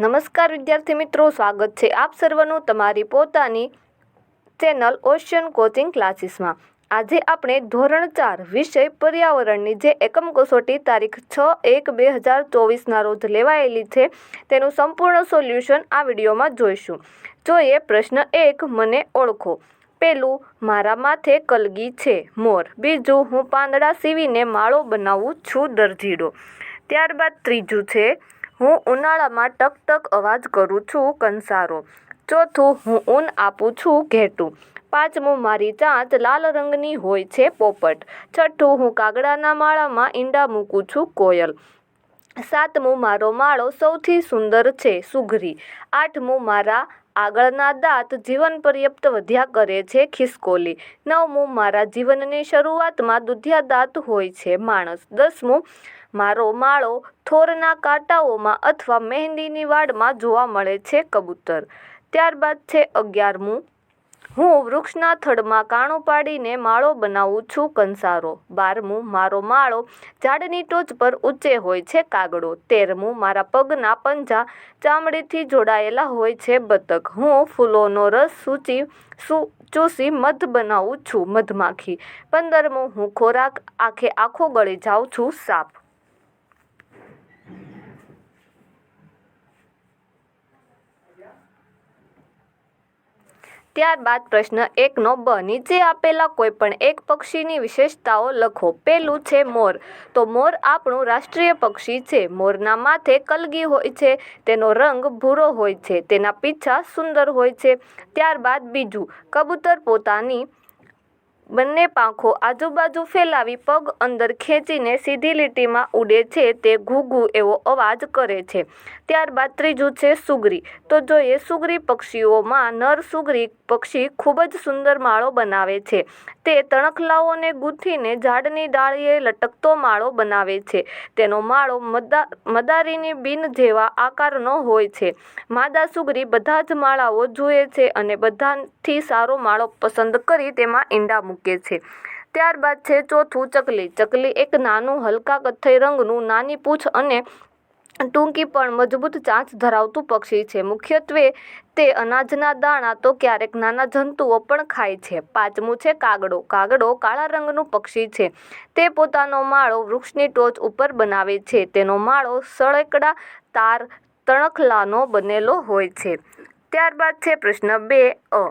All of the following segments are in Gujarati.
નમસ્કાર વિદ્યાર્થી મિત્રો, સ્વાગત છે આપ સર્વનું તમારી પોતાની ચેનલ ઓશિયન કોચિંગ ક્લાસીસમાં આજે આપણે ધોરણ ચાર વિષય પર્યાવરણની જે એકમ કસોટી તારીખ છ એક બે હજાર ચોવીસના રોજ લેવાયેલી છે, તેનું સંપૂર્ણ સોલ્યુશન આ વિડીયોમાં જોઈશું. જોઈએ પ્રશ્ન એક, મને ઓળખો. પેલું, મારા માથે કલગી છે, મોર. બીજું, હું પાંદડા સીવીને માળો બનાવું છું, દરજીડો. ત્યારબાદ ત્રીજું છે હું ઉનાળામાં ટક ટક અવાજ કરું છું કંસારો. ચોથું, હું ઊન આપું છું ઘેટું. પાંચમું, મારી ચાંચ લાલ રંગની હોય છે પોપટ. છઠ્ઠું, હું કાગડાના માળામાં ઈંડા મૂકું છું કોયલ. સાતમું, મારો માળો સૌથી સુંદર છે, સુઘરી. આઠમું, મારા આગળના દાંત જીવન પર્યાપ્ત વધ્યા કરે છે ખિસકોલી. નવમું, મારા જીવનની શરૂઆતમાં દુધિયા દાંત હોય છે માણસ. દસમું, મારો માળો થોરના કાંટાઓમાં અથવા મહેંદીની વાડમાં જોવા મળે છે કબૂતર. ત્યારબાદ છે અગિયારમું હું વૃક્ષના થડમાં કાણું પાડીને માળો બનાવું છું કંસારો. બારમું, મારો માળો ઝાડની ટોચ પર ઊંચે હોય છે કાગડો. તેરમું, મારા પગના પંજા ચામડીથી જોડાયેલા હોય છે બતક. હું ફૂલોનો રસ સૂચી સુ, ચૂસી મધ બનાવું છું મધમાખી. પંદરમું, હું ખોરાક આખે આખો ગળી જાઉં છું સાપ. ત્યારબાદ પ્રશ્ન એકનો બ. નીચે આપેલા કોઈપણ એક પક્ષીની વિશેષતાઓ લખો. પેલું છે મોર. તો મોર આપણું રાષ્ટ્રીય પક્ષી છે. મોરના માથે કલગી હોય છે. તેનો રંગ ભૂરો હોય છે. તેના પીછા સુંદર હોય છે. ત્યારબાદ બીજું, કબૂતર પોતાની બંને પાંખો આજુબાજુ ફેલાવી પગ અંદર ખેંચીને સીધી લીટીમાં ઉડે છે તે ઘૂઘુ એવો અવાજ કરે છે. ત્યારબાદ ત્રીજું છે સુગરી. તો જોઈએ સુગરી પક્ષીઓમાં નર સુગરી પક્ષી ખૂબ જ સુંદર માળો બનાવે છે. તે તણખલાઓને ગૂંથીને ઝાડની ડાળીએ લટકતો માળો બનાવે છે. તેનો માળો મદા, મદારીની બીન જેવા આકારનો હોય છે. માદા સુગરી બધા જ માળાઓ જુએ છે અને બધાથી સારો માળો પસંદ કરી તેમાં ઈંડા મૂકે છે. ત્યારબાદ છે ચોથું ચકલી. ચકલી એક નાનું હલકા કથ્થઈ રંગનું નાની પૂંછ અને ટૂંકી પણ મજબૂત ચાંચ ધરાવતું પક્ષી છે. મુખ્યત્વે તે અનાજના દાણા તો ક્યારેક નાના જંતુઓ પણ ખાય છે. પાંચમું છે કાગડો. કાગડો કાળા રંગનું પક્ષી છે. તે પોતાનો માળો વૃક્ષની ટોચ ઉપર બનાવે છે. તેનો માળો સળેકડા તાર તણખલાનો બનેલો હોય છે. ત્યારબાદ છે પ્રશ્ન બે અ.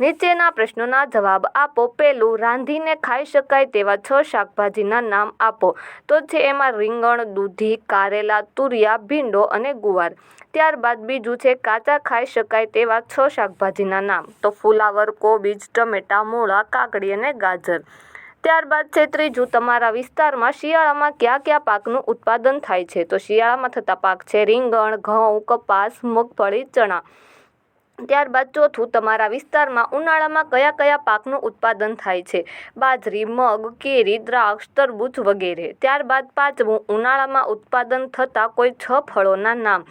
નીચેના પ્રશ્નોના જવાબ આપો. પેલું રાંધીને ખાઈ શકાય તેવા છ શાકભાજીના નામ આપો. તો છે એમાં રીંગણ, દૂધી, કારેલા, તુરિયા, ભીંડો અને ગુવાર. ત્યારબાદ બીજું છે, કાચા ખાઈ શકાય તેવા છ શાકભાજીના નામ. તો ફુલાવર, કોબીજ, ટમેટાં, મૂળા, કાકડી અને ગાજર. ત્યારબાદ છે ત્રીજું, તમારા વિસ્તારમાં શિયાળામાં કયા કયા પાકનું ઉત્પાદન થાય છે? તો શિયાળામાં થતા પાક છે રીંગણ, ઘઉં, કપાસ, મગફળી, ચણા. ત્યારબાદ ચોથું, તમારા વિસ્તારમાં ઉનાળામાં કયા કયા પાકનું ઉત્પાદન થાય છે? બાજરી, મગ, કેરી, દ્રાક્ષ, તરબૂચ વગેરે. ત્યારબાદ પાંચમું, ઉનાળામાં ઉત્પાદન થતા કોઈ છ ફળોના નામ.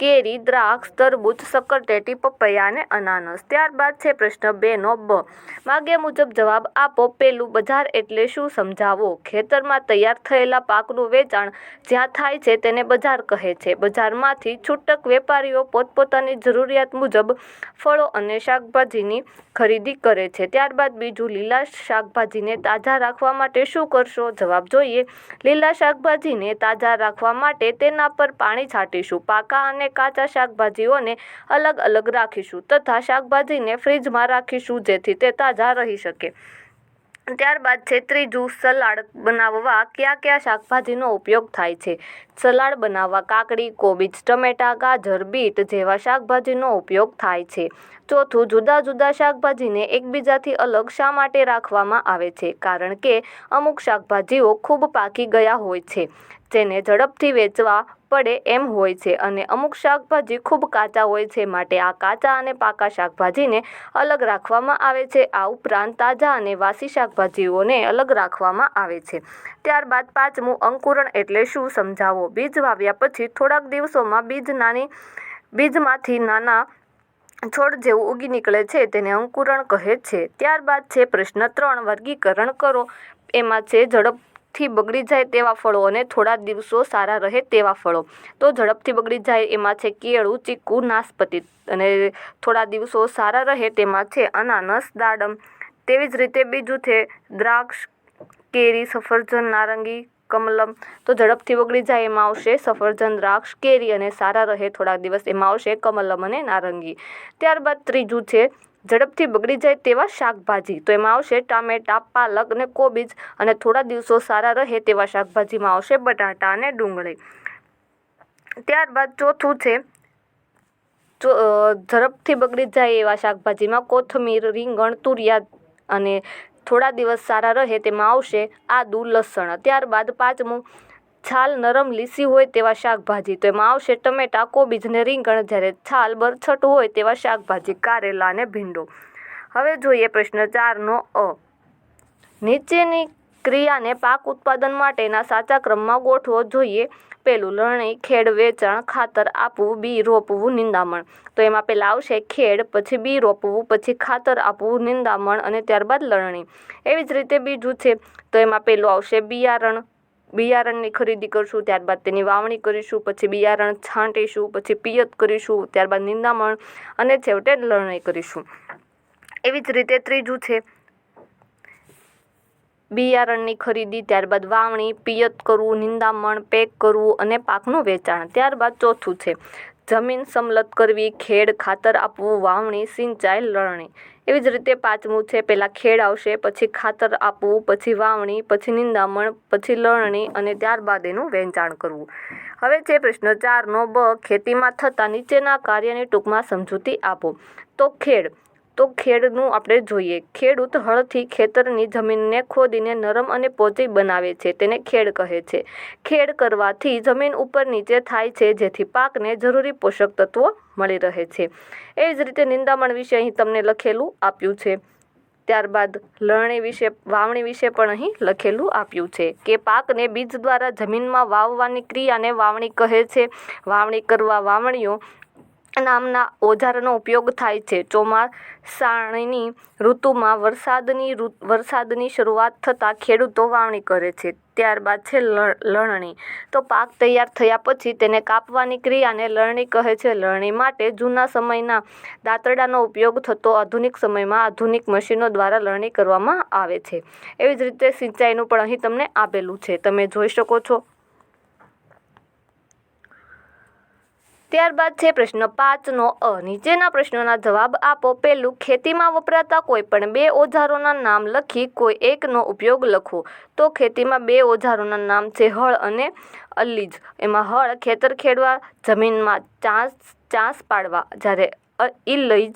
કેરી, દ્રાક્ષ, તરબૂચ, સક્કરટેટી, પપૈયા અને અનાનસ. ત્યારબાદ છે પ્રશ્ન બેનો બ. માગ્યા મુજબ જવાબ આપો. પેલું બજાર એટલે શું સમજાવો? ખેતરમાં તૈયાર થયેલા પાકનું વેચાણ જ્યાં થાય છે તેને બજાર કહે છે. બજારમાંથી છૂટક વેપારીઓ પોતપોતાની જરૂરિયાત મુજબ ફળો અને શાકભાજીની ખરીદી કરે છે. ત્યારબાદ બીજું, લીલા શાકભાજીને તાજા રાખવા માટે શું કરશો? જવાબ જોઈએ. લીલા શાકભાજીને તાજા રાખવા માટે તેના પર પાણી છાંટીશું. પાકા અને કાચા શાકભાજીઓને અલગ અલગ રાખીશું તથા શાકભાજીને ફ્રીજમાં રાખીશું જેથી તે તાજા રહી શકે. ત્યારબાદ છે ત્રીજું સલાડ બનાવવા કયા કયા શાકભાજીનો ઉપયોગ થાય છે? સલાડ બનાવવા કાકડી, કોબીજ, ટમેટા, ગાજર, બીટ જેવા શાકભાજીનો ઉપયોગ થાય છે. ચોથું, જુદા જુદા શાકભાજીને એકબીજાથી અલગ શા માટે રાખવામાં આવે છે? કારણ કે અમુક શાકભાજીઓ ખૂબ પાકી ગયા હોય છે, જેને ઝડપથી વેચવા પડે એમ હોય છે અને અમુક શાકભાજી ખૂબ કાચા હોય છે માટે આ કાચા અને પાકા શાકભાજીને અલગ રાખવામાં આવે છે. આ ઉપરાંત તાજા અને વાસી શાકભાજીઓને અલગ રાખવામાં આવે છે. ત્યારબાદ પાંચમું અંકુરણ એટલે શું સમજાવો? બીજ વાવ્યા પછી થોડાક દિવસોમાં બીજ નાની, બીજમાંથી નાના છોડ જેવું ઉગી નીકળે છે તેને અંકુરણ કહે છે. ત્યારબાદ છે પ્રશ્ન ત્રણ, વર્ગીકરણ કરો. એમાં છે ઝડપ ઝડપથી બગડી જાય તેવા ફળો અને થોડા દિવસો સારા રહે તેવા ફળો. તો ઝડપથી બગડી જાય એમાં છે કેળું, ચીકુ નાસપતિ અને થોડા દિવસો સારા રહે તેમાં છે અનાનસ, દાડમ. તેવી જ રીતે બીજું છે દ્રાક્ષ, કેરી, સફરજન, નારંગી, કમલમ. તો ઝડપથી બગડી જાય એમાં આવશે સફરજન, દ્રાક્ષ, કેરી અને સારા રહે થોડા દિવસ એમાં આવશે કમલમ અને નારંગી. ત્યારબાદ ત્રીજું છે ઝડપથી બગડી જાય તેવા શાકભાજી. તો એમાં આવશે ટામેટા, પાલક અને કોબીજ અને થોડા દિવસો સારા રહે તેવા શાકભાજીમાં આવશે બટાટા અને ડુંગળી. ત્યારબાદ ચોથું છે ઝડપથી બગડી જાય એવા શાકભાજીમાં કોથમીર, રીંગણ, તુરિયા અને થોડા દિવસ સારા રહે તેમાં આવશે આદુ, લસણ. ત્યારબાદ પાંચમું છાલ નરમ લીસી હોય તેવા શાકભાજી. તો એમાં આવશે ટમેટા, કોબીજ ને રીંગણ. જ્યારે છાલ બરછટ હોય તેવા શાકભાજી, કારેલા અને ભીંડો. હવે જોઈએ પ્રશ્ન ચારનો અ. નીચેની ક્રિયાને પાક ઉત્પાદન માટેના સાચા ક્રમમાં ગોઠવો. જોઈએ પેલું લણણી, ખેડ, વેચાણ, ખાતર આપવું, બી રોપવું, નિંદામણ. તો એમાં પહેલાં આવશે ખેડ, પછી બી રોપવું, પછી ખાતર આપવું, નિંદામણ અને ત્યારબાદ લણણી. એવી જ રીતે બીજું છે. તો એમાં પહેલું આવશે બિયારણ બિયારણની ખરીદી કરશું, ત્યારબાદ તેની વાવણી કરીશું, પછી બિયારણ છાંટીશું, પછી પિયત કરીશું, ત્યારબાદ નિંદામણ અને છેવટે લણણી કરીશું. એવી જ રીતે ત્રીજું છે બિયારણની ખરીદી, ત્યારબાદ વાવણી, પિયત કરવું, નિંદામણ, પેક કરવું અને પાકનું વેચાણ. ત્યારબાદ ચોથું છે જમીન સમલત કરવી, ખેડ ખાતર આપવું, વાવણી, સિંચાઈ, લણણી. એવી જ રીતે પાંચમું છે, પહેલાં ખેડ આવશે, પછી ખાતર આપવું, પછી વાવણી, પછી નિંદામણ, પછી લણણી અને ત્યારબાદ એનું વેચાણ કરવું. હવે છે પ્રશ્ન ચારનો, બ, ખેતીમાં થતા નીચેના કાર્યની ટૂંકમાં સમજૂતી આપો. તો ખેડ તો ખેડનું આપણે જોઈએ. ખેડૂત હળથી ખેતરની જમીનને ખોદીને નરમ અને પોચી બનાવે છે, તેને ખેડ કહે છે. ખેડ કરવાથી જમીન ઉપર નીચે થાય છે, જેથી પાકને જરૂરી પોષક તત્વો મળી રહે છે. એ જ રીતે નિંદામણ વિશે અહીં તમને લખેલું આપ્યું છે. ત્યારબાદ લણણી વિશે, વાવણી વિશે પણ અહીં લખેલું આપ્યું છે કે પાકને બીજ દ્વારા જમીનમાં વાવવાની ક્રિયાને વાવણી કહે છે. વાવણી કરવા વાવણીઓ નામના ઓજારનો ઉપયોગ થાય છે. ચોમાસાની ઋતુમાં વરસાદની વરસાદની શરૂઆત થતાં ખેડૂતો વાવણી કરે છે. ત્યારબાદ છે લણણી. તો પાક તૈયાર થયા પછી તેને કાપવાની ક્રિયાને લણણી કહે છે. લણણી માટે જૂના સમયના દાંતરડાનો ઉપયોગ થતો આધુનિક સમયમાં આધુનિક મશીનો દ્વારા લણણી કરવામાં આવે છે. એવી જ રીતે સિંચાઈનું પણ અહીં તમને આપેલું છે. તમે જોઈ શકો છો ત્યારબાદ છે પ્રશ્ન પાંચનો અ. નીચેના પ્રશ્નોના જવાબ આપો. પહેલું, ખેતીમાં વપરાતા કોઈપણ બે ઓજારોના નામ લખી કોઈ એકનો ઉપયોગ લખો. તો ખેતીમાં બે ઓજારોના નામ છે હળ અને અલીજ. એમાં હળ ખેતર ખેડવા, જમીનમાં ચાંસ ચાંસ પાડવા. જ્યારે ઇલઈજ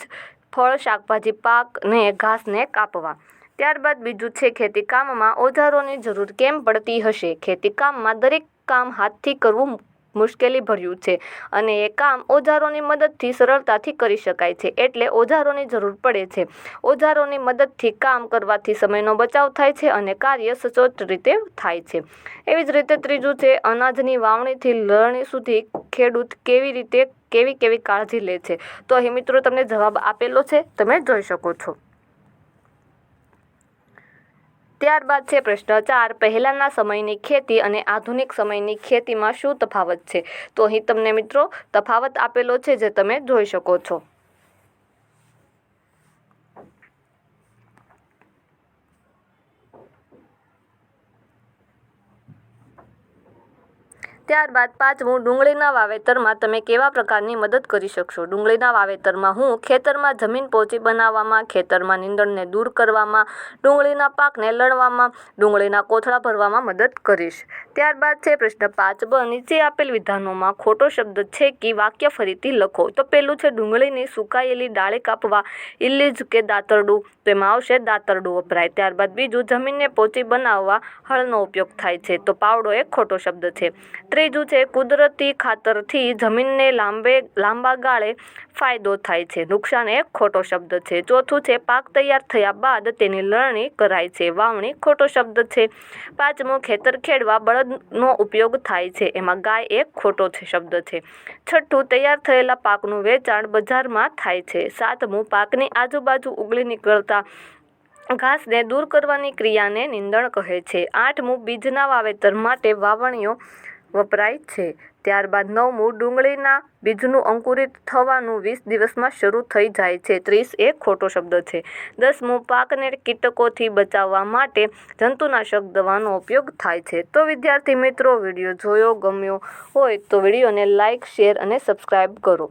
ફળ, શાકભાજી, પાક ને ઘાસને કાપવા. ત્યારબાદ બીજું છે ખેતીકામમાં ઓજારોની જરૂર કેમ પડતી હશે? ખેતીકામમાં દરેક કામ હાથથી કરવું મુશ્કેલી ભર્યું છે અને એ કામ ઓજારોની મદદથી સરળતાથી કરી શકાય છે એટલે ઓજારોની જરૂર પડે છે. ઓજારોની મદદથી કામ કરવાથી સમયનો બચાવ થાય છે અને કાર્ય સચોટ રીતે થાય છે. એવી જ રીતે ત્રીજું છે, અનાજની વાવણીથી લણણી સુધી ખેડૂત કેવી રીતે કેવી કેવી કાળજી લે છે? તો અહીં મિત્રો તમને જવાબ આપેલો છે, તમે જોઈ શકો છો. ત્યારબાદ છે પ્રશ્ન ચાર. પહેલાંના સમયની ખેતી અને આધુનિક સમયની ખેતીમાં શું તફાવત છે? તો અહીં તમને મિત્રો તફાવત આપેલો છે જે તમે જોઈ શકો છો. ત્યારબાદ પાંચમું, ડુંગળીના વાવેતરમાં તમે કેવા પ્રકારની મદદ કરી શકશો? ડુંગળીના વાવેતરમાં હું ખેતરમાં જમીન પોચી બનાવવામાં, ખેતરમાં નીંદણને દૂર કરવામાં, ડુંગળીના પાકને લણવામાં, ડુંગળીના કોથળા ભરવામાં મદદ કરીશ. ત્યારબાદ છે પ્રશ્ન પાંચ બ, નીચે આપેલ વિધાનોમાં ખોટો શબ્દ છે કે વાક્ય ફરીથી લખો. તો પેલું છે ડુંગળીની સુકાયેલી ડાળી કાપવા ઇલીજ કે દાતરડું? તેમાં આવશે દાતરડું વપરાય. ત્યારબાદ બીજું, જમીનને પોચી બનાવવા હળનો ઉપયોગ થાય છે. તો પાવડો એક ખોટો શબ્દ છે. ત્રીજું છે, કુદરતી ખાતરથી જમીનને લાંબે, લાંબા ગાળે ફાયદો થાય છે. નુકસાન એક ખોટો શબ્દ છે. ચોથું છે, પાક તૈયાર થયા બાદ તેની લણણી કરાય છે. વાવણી ખોટો શબ્દ છે. પાંચમું, ખેતર ખેડવા બળદનો ઉપયોગ થાય છે. એમાં ગાય એક ખોટો છે શબ્દ છે. છઠ્ઠું, તૈયાર થયેલા પાકનું વેચાણ બજારમાં થાય છે. સાતમું, પાકની આજુબાજુ ઉગલી નીકળતા ઘાસને દૂર કરવાની ક્રિયાને નીંદણ કહે છે. આઠમું બીજના વાવેતર માટે વાવણીઓ વપરાય છે. ત્યારબાદ નવમું ડુંગળીના બીજનું અંકુરિત થવાનું વીસ દિવસમાં શરૂ થઈ જાય છે. ત્રીસ એ ખોટો શબ્દ છે. દસમું પાકને કીટકોથી બચાવવા માટે જંતુનાશક દવાનો ઉપયોગ થાય છે. તો વિદ્યાર્થી મિત્રો, વીડિયો જોયો, ગમ્યો હોય તો વિડીયોને લાઇક શેર અને સબસ્ક્રાઈબ કરો.